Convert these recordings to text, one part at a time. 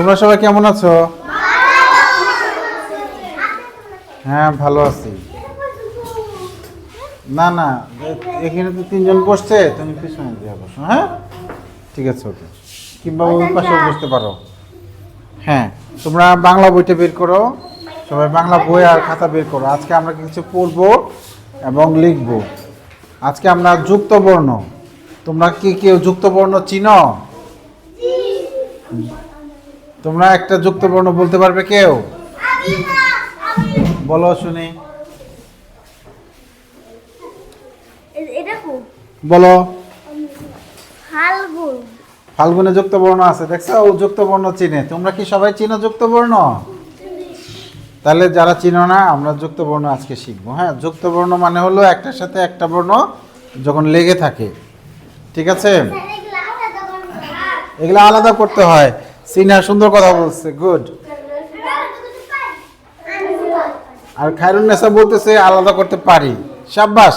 তোমরা সবাই কেমন আছো? হ্যাঁ ভালো আছি। না না, এখানে তো তিনজন বসছে, তুমি পিছনে দিয়ে বসো হ্যাঁ? ঠিক আছে, ওকে। কিংবা ওই পাশে বসতে পারো। হ্যাঁ তোমরা বাংলা বইটা বের করো। সবাই বাংলা বই আর খাতা বের করো। আজকে আমরা কিছু পড়ব এবং লিখব। আজকে আমরা যুক্ত বর্ণ। তোমরা কি কেউ যুক্ত বর্ণ চিনো? তোমরা একটা যুক্ত বর্ণ বলতে পারবে কেউ? বলো শুনি। বলো। ফাল্গুনে। যুক্ত বর্ণ আছে দেখছ? ও যুক্ত বর্ণ চিনে। তোমরা কি সবাই চিনো যুক্ত বর্ণ তাহলে যারা চিনো না আমরা যুক্ত বর্ণ আজকে শিখব। হ্যাঁ যুক্ত বর্ণ মানে হলো একটার সাথে একটা বর্ণ যখন লেগে থাকে। ঠিক আছে? এগুলো আলাদা করতে হয়। সিনা সুন্দর কথা বলছে গুড আর খায়রুন নেসা বলতেছে, আলাদা করতে পারি। সাব্বাস,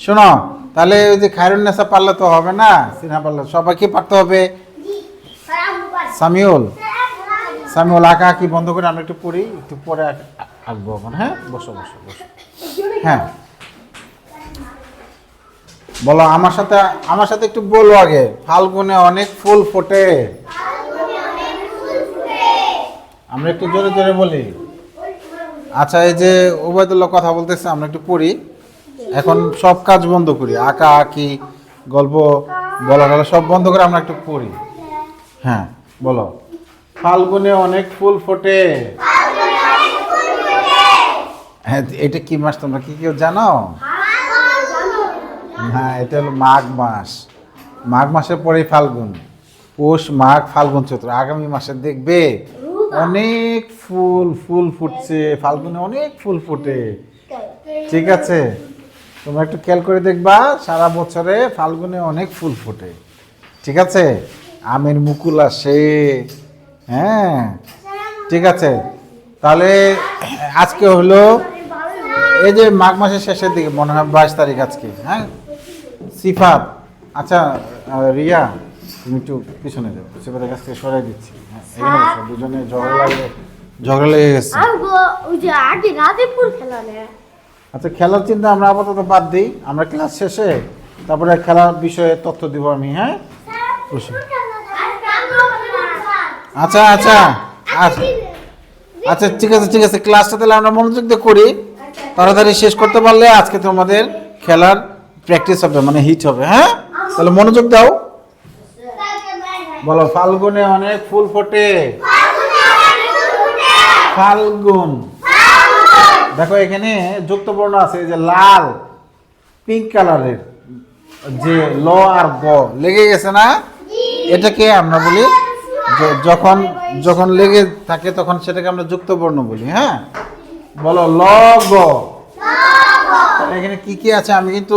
শোনো, তাহলে ওই যে খায়রুন নেসা পারলে তো হবে না, সিনহা পারলে। সবাইকে পারতে হবে। সামিউল সামিউল, আঁকা কি বন্ধ করে আমরা একটু পড়ি, একটু পরে আঁকবো এখন হ্যাঁ? বসো বসো বসো। হ্যাঁ। বলো, আমার সাথে আমার সাথে একটু বলো আগে। ফাল্গুনে অনেক ফুল ফোটে। আমরা একটু জোরে জোরে বলি। আচ্ছা এই যে ওবায়দুল্লাহ কথা বলতেছে, আমরা একটু পড়ি। এখন সব কাজ বন্ধ করি। আঁকা, আঁকি, গল্প, বলা টলা সব বন্ধ করে আমরা একটু পড়ি। হ্যাঁ বলো। ফাল্গুনে অনেক ফুল ফোটে। হ্যাঁ এটা কি মাস তোমরা কি কেউ জানো? হ্যাঁ এটা হলো মাঘ মাস। মাঘ মাসের পরেই ফাল্গুন। পৌষ, মাঘ, ফাল্গুন চৈত্র। আগামী মাসে দেখবে অনেক ফুল ফুল ফুটছে, ফাল্গুনে অনেক ফুল ফুটে। ঠিক আছে? তোমরা একটু খেয়াল করে দেখবা, সারা বছরে ফাল্গুনে অনেক ফুল ফোটে। ঠিক আছে? আমের মুকুল আসে। হ্যাঁ? ঠিক আছে? তাহলে, আজকে হলো এই যে মাঘ মাসের শেষের দিকে, মনে হয় বাইশ তারিখ আজকে হ্যাঁ? সিফাত। আচ্ছা রিয়া, তুমি একটু পিছনে যাও। সিফাতের কাছ থেকে সরাই দিচ্ছি। দুজনে ঝগড়া লাগে ঝগড়া লেগে গেছে। ওই যে আগে রাধেপুর খেলা আচ্ছা খেলার চিন্তা আমরা আপাতত বাদ দিই। আমরা ক্লাস শেষে তারপরে খেলার বিষয়ে তথ্য দিব আমি হ্যাঁ। আচ্ছা আচ্ছা আচ্ছা। আচ্ছা ঠিক আছে ঠিক আছে। ক্লাসটা তাহলে আমরা মনোযোগ দিয়ে করি। তাড়াতাড়ি শেষ করতে পারলে আজকে তোমাদের খেলার প্র্যাকটিস হবে মানে হিট হবে হ্যাঁ? তাহলে মনোযোগ দাও। বলো, ফাল্গুনে অনেক ফুল ফোটে। ফাল্গুন। দেখো, এখানে যুক্ত বর্ণ আছে যে লাল পিঙ্ক কালারের যে ল আর গ, লেগে গেছে না? এটাকে আমরা বলি যখন যখন লেগে থাকে, তখন সেটাকে আমরা যুক্ত বর্ণ বলি হ্যাঁ? বলো, ল, গ। এখানে কি কি আছে আমি কিন্তু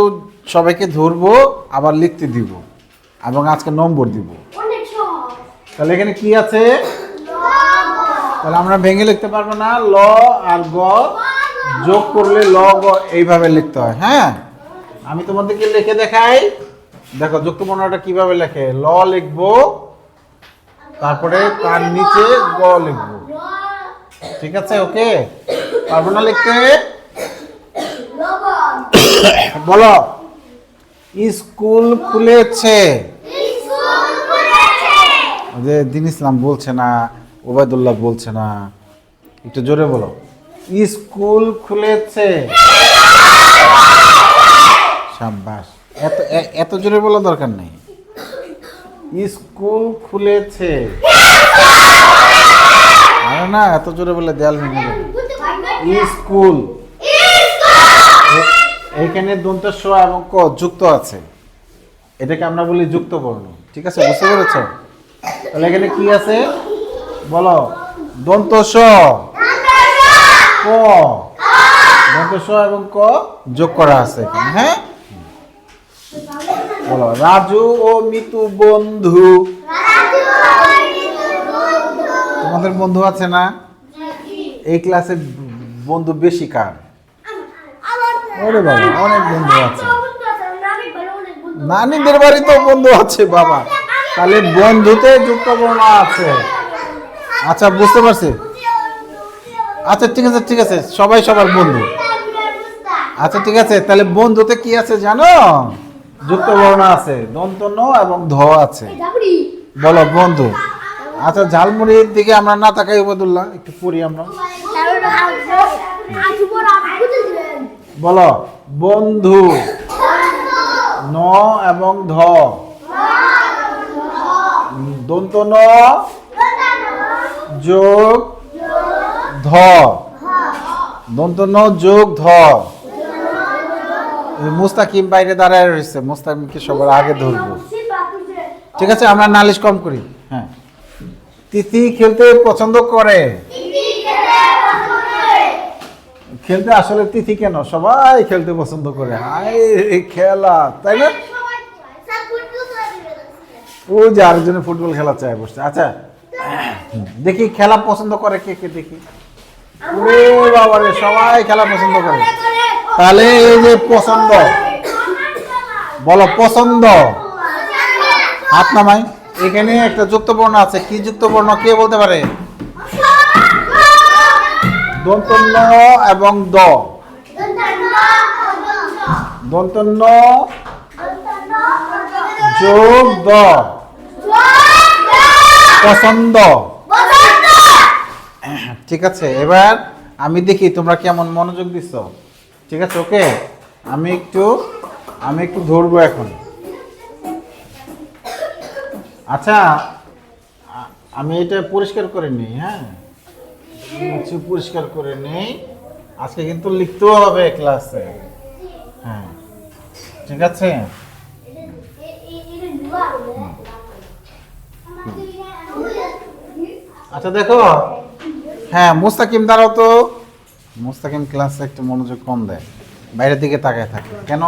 সবাইকে ধরবো, আবার লিখতে দিব, এবং আজকে নম্বর দিব। তাহলে এখানে কি আছে? তাহলে আমরা ভেঙে লিখতে পারব না, ল আর গ যোগ করলে ল, গ এইভাবে লিখতে হয় হ্যাঁ? আমি তোমাদেরকে লিখে দেখাই। দেখো যুক্ত বর্ণটা কীভাবে লেখে? ল লিখব, তারপরে তার নিচে গ লিখব। ঠিক আছে, ওকে? পারব না লিখতে? বলো। স্কুল খুলেছে। যে দিন ইসলাম বলছে না, ওবায়দুল্লাহ বলছে না, একটু জোরে বলো। স্কুল খুলেছে। সাব্বাস। এত এত জোরে বলা দরকার নেই। স্কুল খুলেছে। আরে না, এত জোরে বলে দেয়াল ভেঙে স্কুল। এ- এইখানে দন্ত স এবং ক যুক্ত আছে। এটাকে আমরা বলি যুক্ত বর্ণ ঠিক আছে, বুঝতে পেরেছ? তাহলে এখানে কি আছে? বলো। দন্ত স ক। দন্ত স এবং ক যোগ করা আছে এখানে হ্যাঁ? বলো। রাজু ও মিতু বন্ধু। তোমাদের বন্ধু আছে না? এই ক্লাসে বন্ধু বেশি কার? ওরে বাবা, অনেক বন্ধু আছে। নানিদের বাড়িতেও বন্ধু আছে, বাবা। তাহলে বন্ধুতে যুক্ত বর্ণ আছে। আচ্ছা বুঝতে পারছি। আচ্ছা ঠিক আছে ঠিক আছে সবাই সবার বন্ধু। আচ্ছা ঠিক আছে তাহলে বন্ধুতে কি আছে জানো? যুক্ত বর্ণ আছে দন্ত ন এবং ধ আছে। বলো বন্ধু। আচ্ছা ঝালমুড়ির দিকে আমরা না তাকাই ওবাদুল্লাহ একটু পড়ি আমরা। বলো বন্ধু ন এবং ধ। দন্ত ন যোগ ধ। দন্ত ন যোগ ধ। মুস্তাকিম বাইরে দাঁড়ায় রয়েছে, মুস্তাকিমকে সবার আগে ধরবো। ঠিক আছে, আমরা নালিশ কম করি। হ্যাঁ। তিথি খেলতে পছন্দ করে। খেলতে আসলে তিথি কেন? সবাই খেলতে পছন্দ করে। হাই খেলা, তাই না? ও যে আরেকজনে ফুটবল খেলা চায় বসছে আচ্ছা দেখি খেলা পছন্দ করে কে কে দেখি। ওরে বাবা রে সবাই খেলা পছন্দ করে। তাহলে এই যে পছন্দ। বলো পছন্দ। হাত নামাই। এখানে একটা যুক্ত বর্ণ আছে। কি যুক্ত বর্ণ কে বলতে পারে? দন্ত ন এবং দ। দন্ত ন যোগ দ। পছন্দ। ঠিক আছে এবার আমি দেখি তোমরা কেমন মনোযোগ দিচ্ছ ঠিক আছে ওকে? আমি একটু আমি একটু ধরবো এখন। আচ্ছা আমি এটা পরিষ্কার করে নিই হ্যাঁ? কিছু পরিষ্কার করে নেই। আজকে কিন্তু লিখতেও হবে ক্লাসে হ্যাঁ ঠিক আছে? আচ্ছা দেখো। হ্যাঁ মুস্তাকিম দ্বারাও তো। মুস্তাকিম ক্লাসে একটু মনোযোগ কম দেয়। বাইরের দিকে তাকায় থাকে। কেন?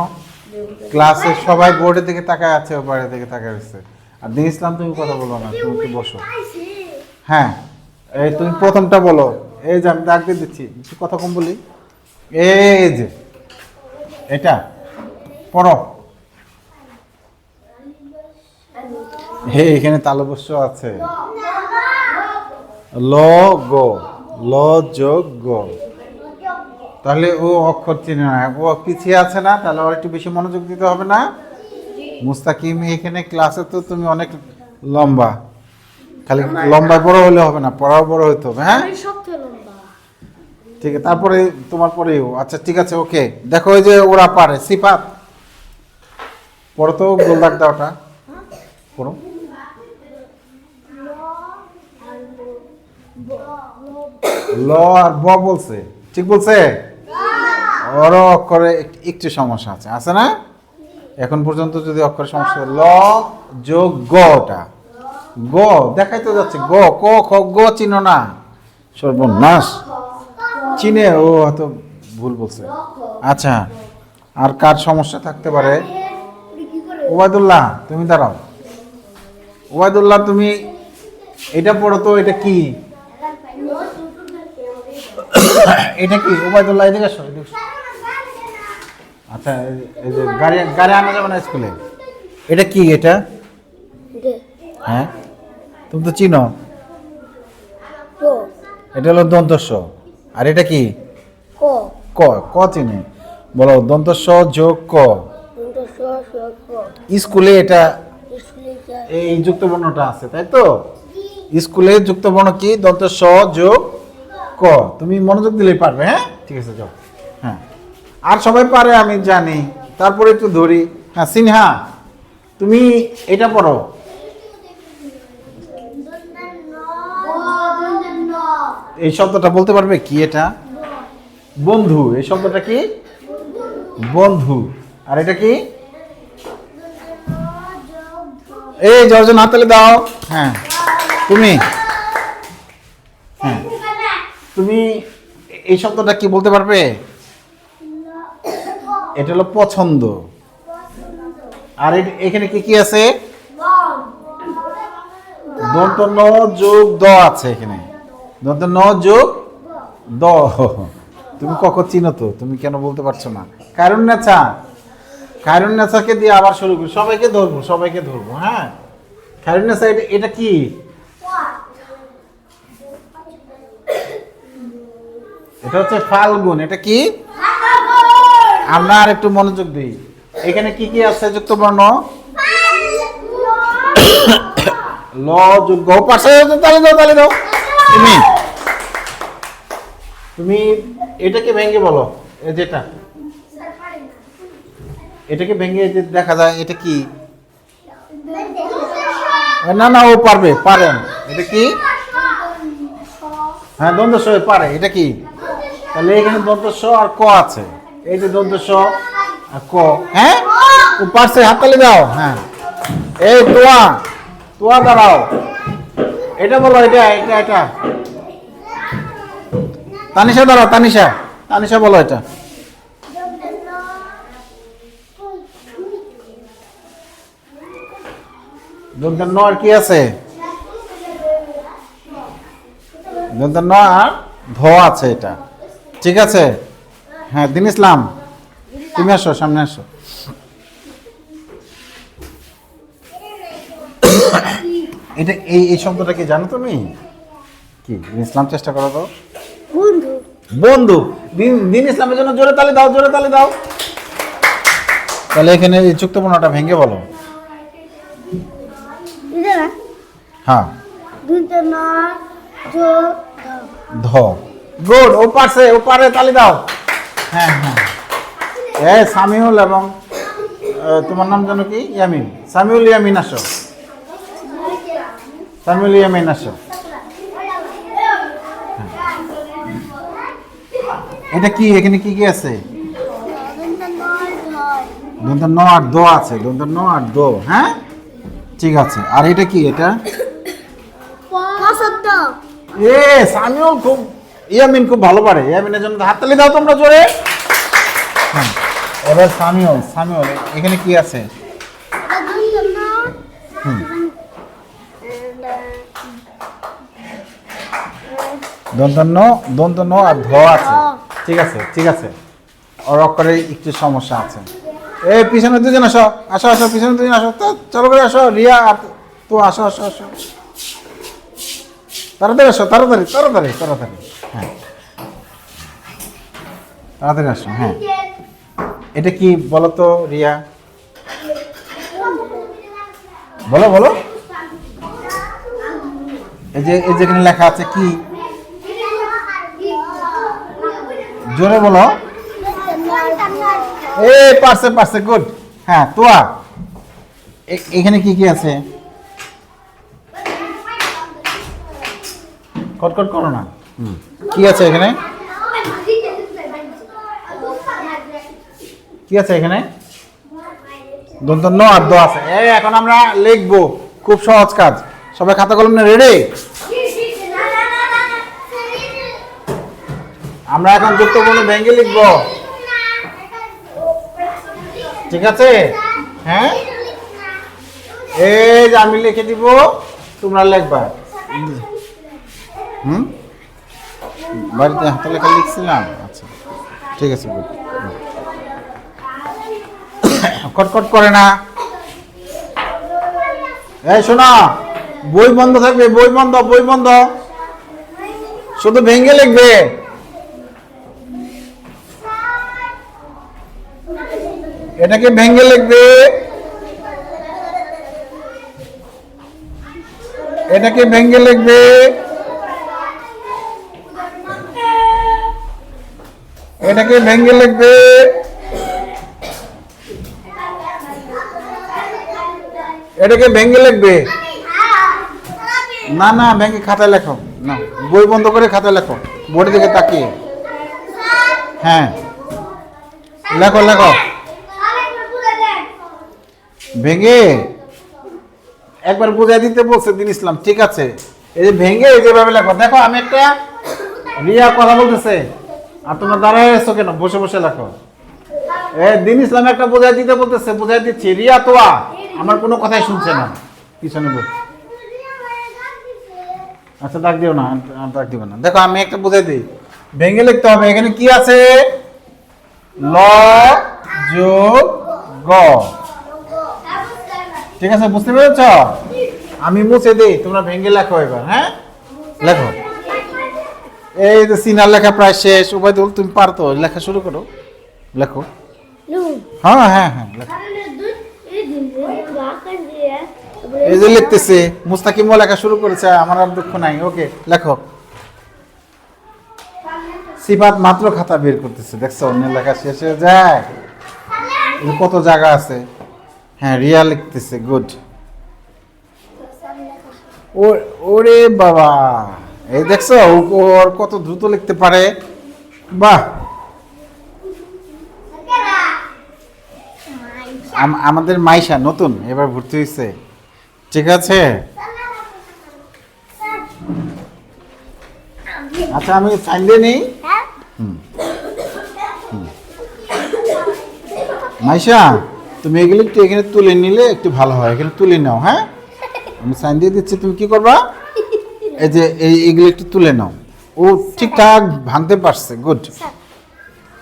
ক্লাসে সবাই বোর্ডের দিকে তাকায় আছে, ও বাইরের দিকে তাকায় রয়েছে। আর দিন ইসলাম, তুমি কথা বলো না, তুমি একটু বসো। হ্যাঁ এই তুমি প্রথমটা বলো। এই যে আমি ডাক দিয়ে দিচ্ছি একটু কথা কম বলি। এই যে, এটা, পড়ো। হে এখানে তালবস্য আছে। ল গো ল যোগ গো তাহলে ও অক্ষর চিনে না। ও পিছিয়ে আছে না তাহলে ওর একটু বেশি মনোযোগ দিতে হবে না? মুস্তাকিম এখানে ক্লাসে তো তুমি অনেক লম্বা। খালি লম্বা বড় হলে হবে না পড়াও বড় হতে হবে হ্যাঁ? ঠিক আছে তারপরে তোমার পরেও আচ্ছা ঠিক আছে ওকে। দেখো ওই যে ওরা পারে সিফাত। পড়ো তো গোল দাগ দাওটা পড়ো। ল আর ব বলছে। ঠিক বলছে? ওর অক্ষরে একটু সমস্যা আছে। আছে না? এখন পর্যন্ত যদি অক্ষরের সমস্যা ল যোগ গ ওটা গ দেখাই তো যাচ্ছে। গ ক খ গ চিনো না। সর্বনাশ। চিনে ও হয়তো ভুল বলছে। আচ্ছা আর কার সমস্যা থাকতে পারে? ওবায়দুল্লাহ তুমি দাঁড়াও। ওবায়দুল্লাহ তুমি এটা পড়ো তো এটা কি? এটা কি ওবায়দুল্লাহ এদিকে আসো আচ্ছা এই- যে গাড়ি গাড়ি আনা যাবে না স্কুলে? এটা কি এটা? হ্যাঁ? তুমি তো চিনো। এটা হলো দন্তস্ব। আর এটা কি? ক। ক চিনি। বলো দন্তস্ব যোগ ক। স্কুলে এটা এই যুক্তবর্ণটা আছে তাই তো? স্কুলে যুক্তবর্ণ কি? দন্ত যোগ ক? তুমি মনোযোগ দিলেই পারবে হ্যাঁ? ঠিক আছে, যাও। হ্যাঁ। আর সবাই পারে, আমি জানি। তারপরে একটু ধরি। হ্যাঁ সিনহা, তুমি এটা পড়ো। এই শব্দটা বলতে পারবে কি এটা? বন্ধু। এই শব্দটা কি? বন্ধু। আর এটা কি? এই জর্জন হাততালি দাও। হ্যাঁ। তুমি? হ্যাঁ। তুমি এই শব্দটা কি বলতে পারবে? এটা হলো পছন্দ। আর এখানে কি কি আছে? দন্ত ন যোগ দ আছে এখানে। দন্ত ন যোগ দ। তুমি কখন চিনো তো? তুমি কেন বলতে পারছ না? কারণ নেচা? খায়রুন নেসাকে দিয়ে আবার শুরু করি। সবাইকে ধরবো সবাইকে ধরবো হ্যাঁ? খায়রুন নেসা এটা এটা কি? এটা হচ্ছে ফাল্গুন এটা কি? আমরা আর একটু মনোযোগ দিই। এখানে কি কি আছে যুক্ত বর্ণ? ল যোগ্য পাশে তালে দাও তালে দাও। তুমি। তুমি এটাকে ভেঙে বলো যেটা এটাকে ভেঙে যে দেখা যায় এটা কি? না না ও পারবে পারেন এটা কি? হ্যাঁ দ্বন্দ্ব স পারে এটা কি? তাহলে এখানে দ্বন্দ্ব স আর ক আছে? এই যে দ্বন্দ্ব স আর ক। হ্যাঁ? পারছে হাততালি দাও। হ্যাঁ। এই তোয়া তোয়া দাঁড়াও। এটা বলো, এটা এটা এটা। তানিশা দাঁড়াও, তানিশা। তানিশা বলো এটা। দন্ত্য ন আর কি আছে? দন্ত্য ন আর ধ আছে এটা। ঠিক আছে। হ্যাঁ দিন ইসলাম। তুমি আসো সামনে আসো। এটা এই এই শব্দটা কি জানো তুমি? কি দিন ইসলাম চেষ্টা করো তো। বন্ধু। বন্ধু দিন দিন ইসলামের জন্য জোরে তালি দাও জোরে তালি দাও। তাহলে এখানে এই চুক্তপূর্ণটা ভেঙে বলো। হ্যাঁ। ধ। গুড ও পারছে ও পারে তালি দাও। হ্যাঁ হ্যাঁ। এ সামিউল এবং তোমার নাম জানো কি? ইয়ামিন। সামিউল ইয়ামিন আসো। সামিউল ইয়ামিন আসো। এটা কি? এখানে কি কি আছে? দন্ত ন আর দো আছে। দন্ত ন আর দো। হ্যাঁ? ঠিক আছে। আর এটা কি? এটা? এ সামিউল খুব ইয়ামিন খুব ভালো পারে। ইয়ামিনের জন্য হাততালি দাও তোমরা জোরে। হ্যাঁ এবার সামিউল সামিউল এখানে কি আছে? দন্তন্য দন্তন্য আর ধ আছে। ঠিক আছে ঠিক আছে। ওর অক্ষরে একটু সমস্যা আছে। এ পিছনে দুজন আসো। আসো আসো পিছনে দুজন আসো। তো, চলো করে আসো। রিয়া আর তো আসো আসো আসো। তাড়াতাড়ি আসো, তাড়াতাড়ি তাড়াতাড়ি তাড়াতাড়ি। হ্যাঁ। তাড়াতাড়ি আসো হ্যাঁ। এটা কি বলো তো রিয়া? বলো বলো। এই যে, এই যেখানে লেখা আছে, কি? জোরে বলো। এ, পারছে পারছে, গুড। হ্যাঁ তোয়া। এখানে কি কি আছে? কটকট করো না। কি আছে এখানে? কি আছে এখানে? দন্ত ন আর দ আছে। এই এখন আমরা লিখব। খুব সহজ কাজ। সবাই খাতা কলম রেডি আমরা এখন যুক্তপূর্ণ ভেঙ্গে লিখব। ঠিক আছে? হ্যাঁ? এই যে আমি লিখে দিব, তোমরা লিখবা। হুম? বাড়িতে হাতে লেখা লিখছিলাম? আচ্ছা ঠিক আছে গুড কটকট করে না। এই, শোনা, বই বন্ধ থাকবে, বই বন্ধ বই বন্ধ। শুধু ভেঙ্গে লিখবে। এটাকে ভেঙ্গে লিখবে। এটাকে ভেঙ্গে লিখবে। এটাকে ভেঙ্গে লিখবে। এটাকে ভেঙ্গে লিখবে। না না ভেঙ্গে খাতায় লেখো। না, বই বন্ধ করে খাতায় লেখো। বোর্ডের দিকে তাকিয়ে। হ্যাঁ। লেখো লেখো। ভেঙে। একবার বুঝাই দিতে বলছে দিন ইসলাম। ঠিক আছে। এই যে ভেঙে যেভাবে লেখো। দেখো, আমি একটা রিয়া কথা বলতেছে। আর তোমরা দাঁড়ায় আছো কেন? বসে বসে লেখো এ, দিন ইসলাম একটা বুঝাই দিতে বলতেছে, বুঝাই দিচ্ছি। রিয়া তোয়া, আমার কোনো কথাই শুনছে না। পিছনে বল আচ্ছা ডাক দিও না, আর ডাক দিও না। দেখো, আমি একটা বুঝাই দিই। ভেঙে লিখতে হবে। এখানে কি আছে? ল যোগ গ। ঠিক আছে, বুঝতে পেরেছ? আমি মুছে দিই। তোমরা ভেঙে লেখো এবার হ্যাঁ? লেখো। এই যে সিনার লেখা প্রায় শেষ। উবাইদুল তুমি পারতো? লেখা শুরু করো। লেখো। হ্যাঁ হ্যাঁ হ্যাঁ এই যে লিখতেছে। মুস্তাকিমও লেখা শুরু করেছে আমার আর দুঃখ নাই। ওকে লেখো। সিফাত মাত্র খাতা বের করতেছে দেখছ? অন্য লেখা শেষ হয়ে যায়। কত জায়গা আছে। হ্যাঁ রিয়া লিখতেছে গুড ওরে বাবা। এই দেখছ ওর কত দ্রুত লিখতে পারে। বাহ। আমাদের মাইশা নতুন, এবার ভর্তি হয়েছে ঠিক আছে? আচ্ছা আমি সাইন দিয়ে নিই? মাইশা, তুমি এগুলো একটু এখানে তুলে নিলে একটু ভালো হয়। এখানে তুলে নাও হ্যাঁ? আমি সাইন দিয়ে দিচ্ছি, তুমি কি করবা? এই যে এই এগুলো একটু তুলে নাও। ও ঠিকঠাক ভাঙতে পারছে গুড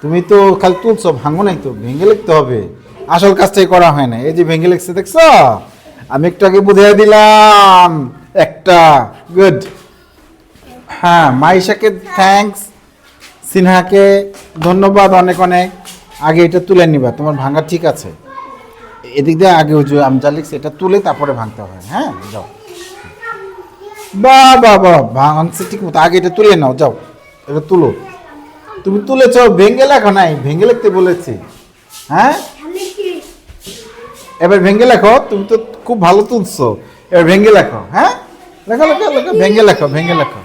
তুমি তো খালি তুলছো ভাঙো নাই তো ভেঙে লিখতে হবে। আসল কাজটাই করা হয় না এই যে ভেঙে লিখছে দেখছ? আমি একটু আগে বুঝিয়ে দিলাম। একটা গুড হ্যাঁ মাইশাকে থ্যাঙ্কস সিনহাকে ধন্যবাদ অনেক অনেক। আগে এটা তুলে নিবা তোমার ভাঙা ঠিক আছে। এদিক দিয়ে আগে ওই যে আমি যা লিখছি এটা তুলে তারপরে ভাঙতে হয় হ্যাঁ যাও। বা বা বা ভাঙছে ঠিক মতো আগে এটা তুলে নাও, যাও। এটা তুলো। তুমি তুলেছ, ভেঙে লেখো নাই, ভেঙে লিখতে বলেছি। হ্যাঁ? এবার ভেঙে লেখো, তুমি তো খুব ভালো তুলছো। এবার ভেঙে লেখো হ্যাঁ? লেখো লেখো লেখো, ভেঙে লেখো ভেঙে লেখো।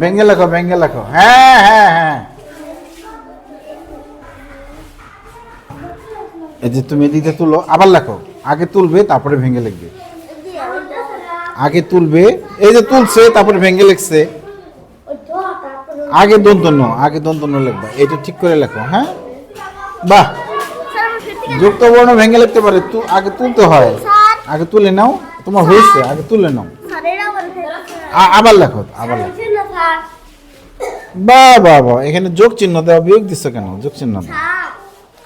ভেঙে লেখো ভেঙে লেখো। হ্যাঁ হ্যাঁ হ্যাঁ। এই যে তুমি এদিকে তুলো, আবার লেখো। আগে তুলবে, তারপরে ভেঙে লিখবে। আগে তুলবে। এই যে তুলছে, তারপরে ভেঙে লিখছে। আগে দন্তন্য আগে দন্তন্য লিখবা। এটা ঠিক করে লেখো হ্যাঁ? বাহ! যুক্ত বর্ণ ভেঙে লিখতে পারে। তু, আগে তুলতে হয়। আগে তুলে নাও। তোমার হয়েছে, আগে তুলে নাও। আবার লেখো আবার লেখো। বাহ বাহ বাহ! এখানে যোগ চিহ্ন দেওয়া, বিয়োগ দিচ্ছ কেন? যোগ চিহ্ন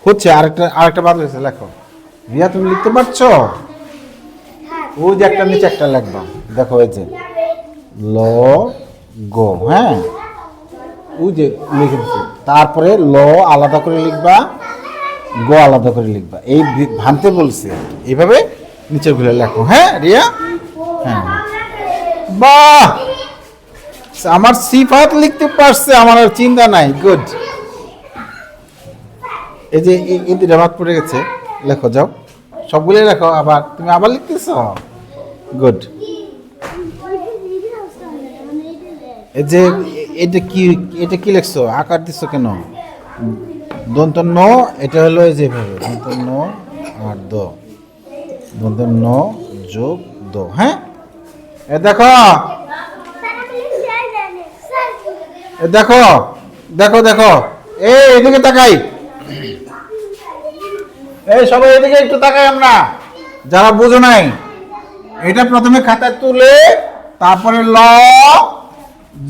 হচ্ছে আরেকটা আরেকটা বাদ লেখো। রিয়া তুমি লিখতে পারছ? ওই যে একটা নিচে, একটা লিখবা। দেখো এই যে, ল, গো হ্যাঁ? ওই যে লিখে দিচ্ছি তারপরে ল আলাদা করে লিখবা, গো আলাদা করে লিখবা। এই ভি- ভাঙতে বলছে এইভাবে নিচে ঘুরে লেখো হ্যাঁ রিয়া? হ্যাঁ। বাহ! আমার সিফাত লিখতে পারছে, আমার আর চিন্তা নাই। গুড। এই যে দুটা বাদ পড়ে গেছে। লেখো, যাও। সবগুলোই লেখো, আবার তুমি আবার লিখতেছ? গুড যে, এটা কি এটা কি লিখছো? আকার দিচ্ছ কেন? দন্ত ন এটা হলো এই যেভাবে দন্ত ন আর দ। দন্ত ন যোগ দ। হ্যাঁ? এ দেখো। এ দেখো। দেখো দেখো। এই, এদিকে তাকাই। এই, সবাই এদিকে একটু তাকাই আমরা। যারা বুঝো নাই। এটা প্রথমে খাতায় তুলে তারপরে ল,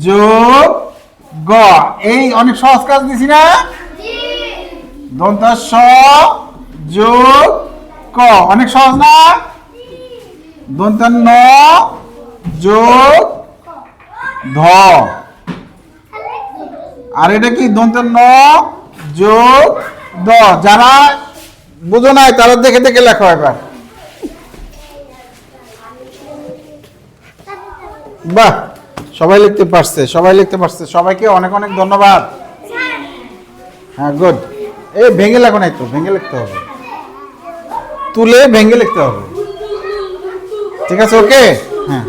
যোগ, গ। এই অনেক সহজ কাজ দিছি না? দন্ত স, যোগ, ক। অনেক সহজ না? দন্ত ন, যোগ, ধ। আর এটা কি? দন্ত ন, যোগ দ যারা বুঝো নাই, তারা দেখে দেখে লেখো এবার বাহ, সবাই লিখতে পারছে, সবাই লিখতে পারছে। সবাইকে অনেক অনেক ধন্যবাদ। হ্যাঁ গুড এই ভেঙে লাগো না একটু ভেঙে লিখতে হবে। তুলে ভেঙে লিখতে হবে। ঠিক আছে ওকে হ্যাঁ।